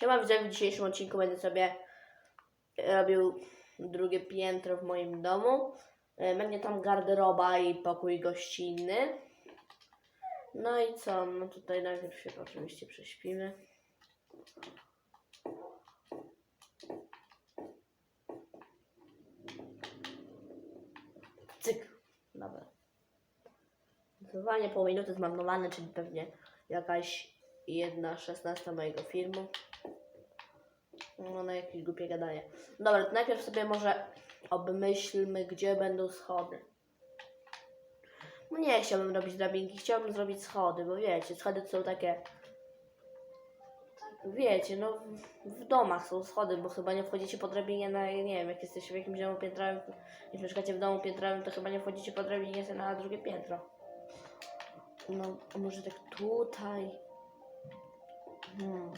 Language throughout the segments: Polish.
Siema widzowie, w dzisiejszym odcinku będę sobie robił drugie piętro w moim domu. E, Będzie tam garderoba i pokój gościnny. No i co? No tutaj najpierw się oczywiście prześpimy. Cyk. Dobra. Zdecydowanie pół minuty zmarnowane, czyli pewnie jakaś jedna szesnasta mojego filmu. No na jakieś głupie gadanie. Dobra, to najpierw sobie może obmyślmy, gdzie będą schody. No nie chciałbym robić drabinki, chciałbym zrobić schody, bo wiecie, schody są takie... Wiecie, no w, domach są schody, bo chyba nie wchodzicie po drabinie na, nie wiem, jak jesteście w jakimś domu piętrowym, jak mieszkacie w domu piętrowym, to chyba nie wchodzicie po drabinie na drugie piętro. No, może tak tutaj. Hmm.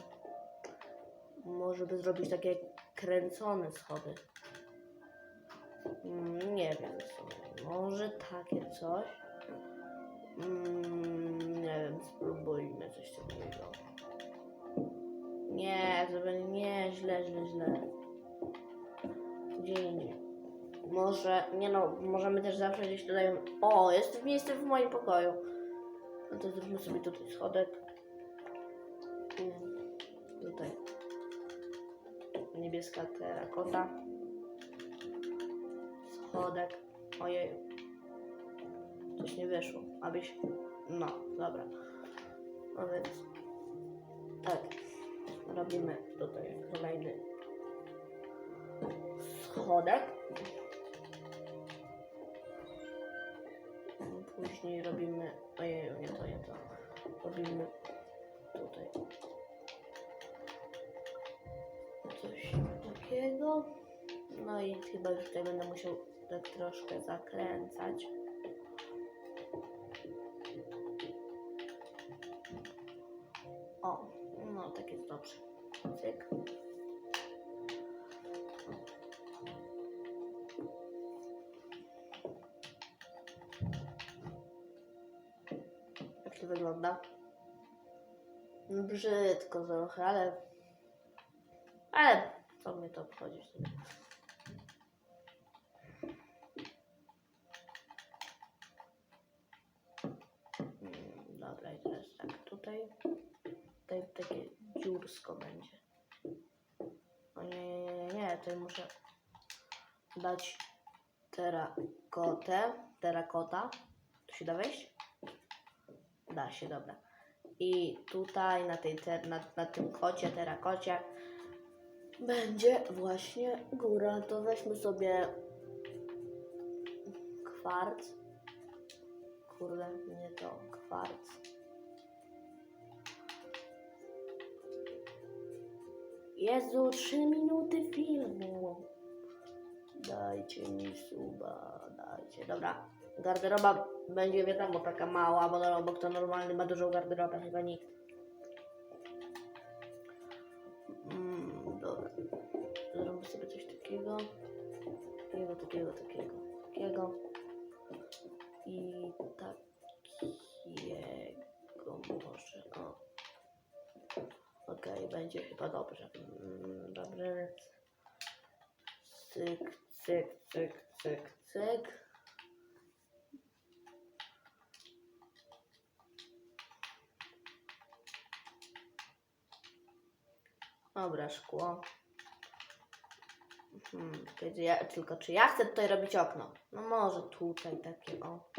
Może by zrobić takie kręcone schody. Mm, nie wiem. Może takie coś. Mm, nie wiem, spróbujmy coś takiego. Nie, to będzie nie, źle, źle, źle. Gdzie indziej. Może, nie no, możemy też zawsze gdzieś tutaj... O, jest miejsce w moim pokoju. No to zróbmy sobie tutaj schodek. Tutaj. Niebieska terakota. Schodek. Ojej. Coś nie wyszło. Abyś... No, dobra. No więc... Tak. Robimy tutaj kolejny schodek. Później robimy... Ojej, nie to, nie to. Robimy tutaj coś takiego. No i chyba już tutaj będę musiał tak troszkę zakręcać. O, no tak jest dobrze. Cyk. Jak to wygląda? Brzydko trochę, ale ale co mnie to obchodzi w sumie. Mm, Dobra, i teraz tak, tutaj, tutaj takie dziursko będzie. O nie, nie, nie, nie, tutaj muszę dać terakotę, terakota. Tu się da wejść? Da się, dobra. I tutaj na, tej te, na, na tym kocie, terakocie będzie właśnie góra. To weźmy sobie kwarc. Kurde, nie to kwarc. Jezu, 3 minuty filmu. Dajcie mi suba, dajcie. Dobra, garderoba będzie wiadomo taka mała, bo, no, bo kto normalny ma dużą garderobę, chyba nikt. Mm, dobra. Zrobię sobie coś takiego. Takiego, takiego, takiego, takiego. I takiego może. O. Okej, będzie chyba dobrze. Mm, Dobrze, cyk, cyk, cyk, cyk, cyk. Dobra, szkło. Hmm, ja, tylko czy ja chcę tutaj robić okno? No może tutaj takie o.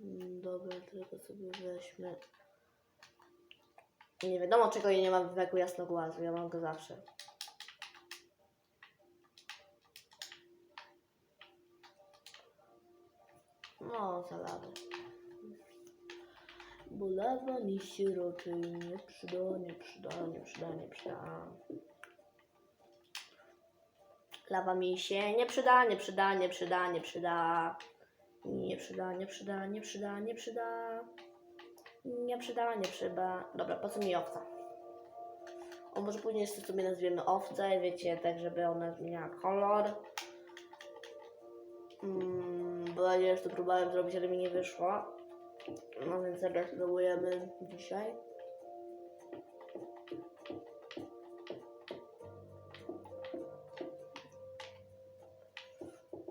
Mm, Dobra, tylko sobie weźmy. Nie wiadomo czego ja nie mam w weku jasnogłazu, ja mam go zawsze. No, zalawę. Bo lawa mi się raczej nie przyda, nie przyda, nie przyda, nie przyda. Lawa mi się nie przyda, nie przyda, nie przyda, nie przyda. Nie przyda, nie przyda, nie przyda, nie przyda. Nie przyda, nie przyda. Dobra, po co mi owca? O, może później jeszcze sobie nazwiemy owcę, wiecie, tak żeby ona miała kolor. Mm, bo ja już to próbowałem zrobić, ale mi nie wyszło. No więc spróbujemy dzisiaj.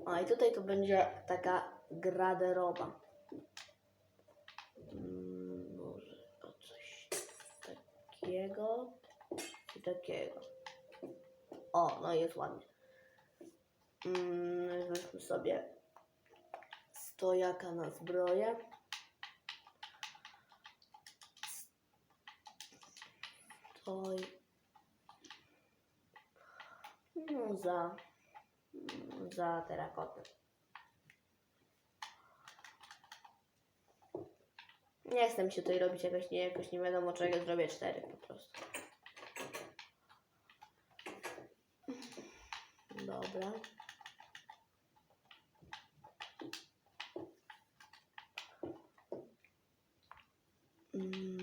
A i tutaj to będzie taka garderoba. Mm, Może o coś takiego i takiego. O, no jest ładnie. Mm, weźmy sobie stojaka na zbroję. Stoj. No za, za terakotę. Nie chcę mi się tutaj robić jakoś nie, jakoś nie wiadomo czego, zrobię cztery po prostu. Dobra.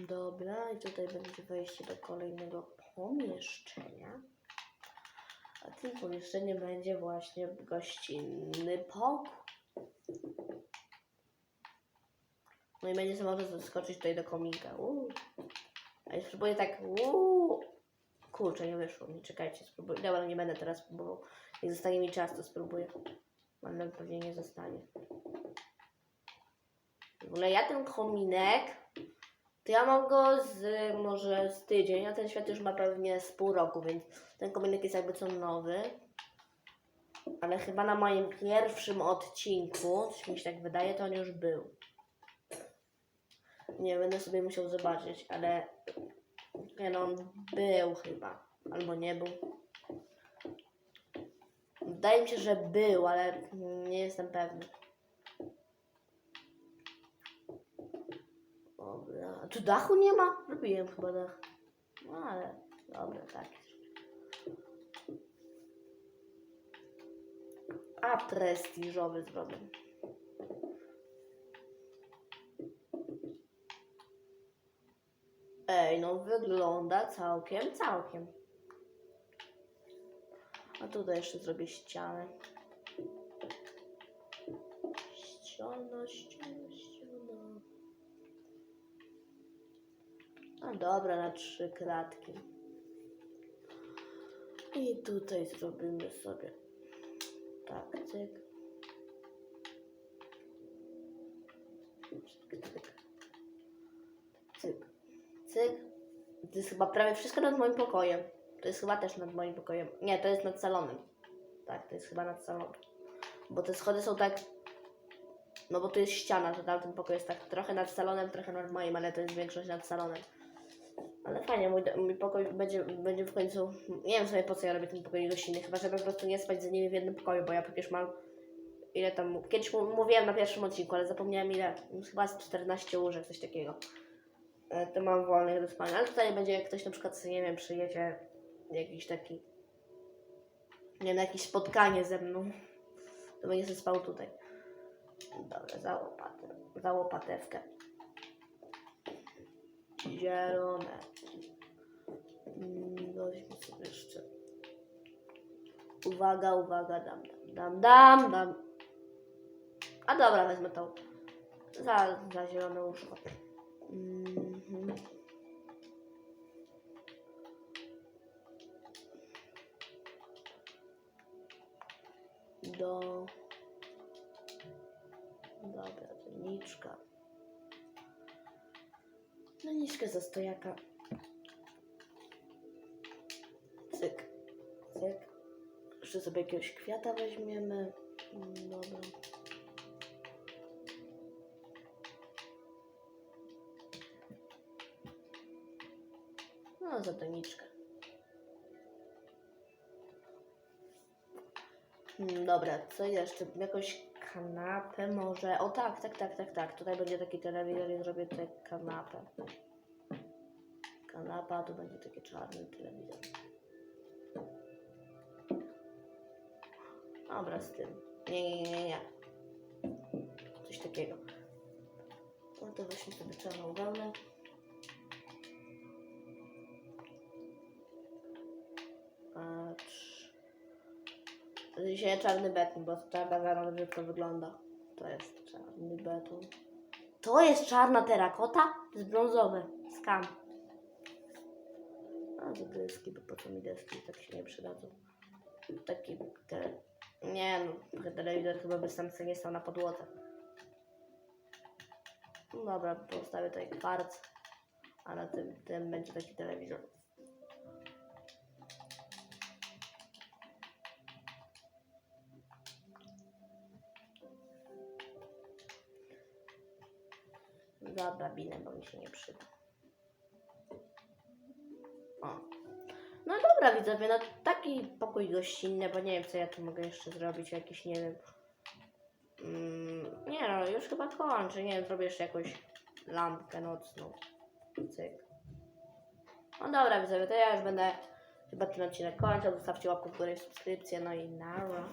Dobra, i tutaj będzie wejście do kolejnego pomieszczenia. A tym pomieszczeniem będzie właśnie gościnny pokój. No i będzie sobie można zaskoczyć tutaj do komika. Uuu. A spróbuję tak. Kurczę, nie wyszło mi. Czekajcie, spróbuję. Dobra, nie będę teraz próbował. Jak zostanie mi czas, to spróbuję. Ale pewnie nie zostanie. W ogóle ja ten kominek, to ja mam go z może z tydzień, a ten świat już ma pewnie z pół roku, więc ten kominek jest jakby co nowy. Ale chyba na moim pierwszym odcinku, coś mi się tak wydaje, to on już był. Nie, będę sobie musiał zobaczyć, ale nie no, on był chyba, albo nie był. Wydaje mi się, że był, ale nie jestem pewny. Dobra, tu dachu nie ma? Robiłem chyba dach. No ale, dobra, tak. A prestiżowy zrobię. Ej, no wygląda całkiem, całkiem. A tutaj jeszcze zrobię ścianę. Ściana, ściana. Dobra, na trzy kratki. I tutaj zrobimy sobie tak, cyk. Cyk, cyk. To jest chyba prawie wszystko nad moim pokojem. To jest chyba też nad moim pokojem. Nie, to jest nad salonem. Tak, to jest chyba nad salonem. Bo te schody są tak. No bo tu jest ściana, to tamten pokój jest tak trochę nad salonem, trochę nad moim, ale to jest większość nad salonem. Ale fajnie, mój, mój pokój będzie, będzie w końcu. Nie wiem sobie po co ja robię ten pokój gościnny, chyba żeby po prostu nie spać z nimi w jednym pokoju, bo ja przecież mam. Ile tam. Kiedyś mówiłem na pierwszym odcinku, ale zapomniałem ile. Chyba z 14 łóżek, coś takiego. E, To mam wolnych do spania. Ale tutaj będzie, jak ktoś na przykład, nie wiem, przyjedzie jakiś taki. Nie na jakieś spotkanie ze mną, to będzie sobie spał tutaj. Dobra, za łopatę. Za łopatewkę. Zielone. Mm, Weźmy sobie jeszcze. Uwaga, uwaga, dam, dam, dam, dam. A dobra, wezmę tą. Za, za zielone łóżko. Mhm. Do. Dobra, doniczka. Doniczkę za stojaka. Cyk, cyk. Jeszcze sobie jakiegoś kwiata weźmiemy. Dobra. No, za doniczkę. Mm, Dobra, co jeszcze? Jakąś kanapę może? O tak, tak, tak, tak, tak. Tutaj będzie taki telewizor i zrobię tutaj kanapę. Kanapa, to będzie taki czarny telewizor. Dobra, z tym. Nie, nie, nie, nie. Coś takiego. No to weźmy sobie czarną wełnę. Dzisiaj czarny beton, bo czarna wełna brzydko wygląda. To jest czarny beton. To jest czarna terakota? To jest brązowe. Skam. A, za deski, bo po co mi deski, tak się nie przydadzą. Taki te... Nie no, telewizor chyba by sam sobie nie stał na podłodze. No dobra, postawię tutaj kwarc, a na tym, tym będzie taki telewizor. Się nie przyda. O. No dobra, widzowie, no taki pokój gościnny, bo nie wiem, co ja tu mogę jeszcze zrobić, jakiś, nie wiem. Mm, nie no, już chyba kończę, nie wiem, zrobię jeszcze jakąś lampkę nocną. Cyk. No dobra, widzowie, to ja już będę chyba ten odcinek kończył. Zostawcie łapkę w górę i subskrypcję, no i nara.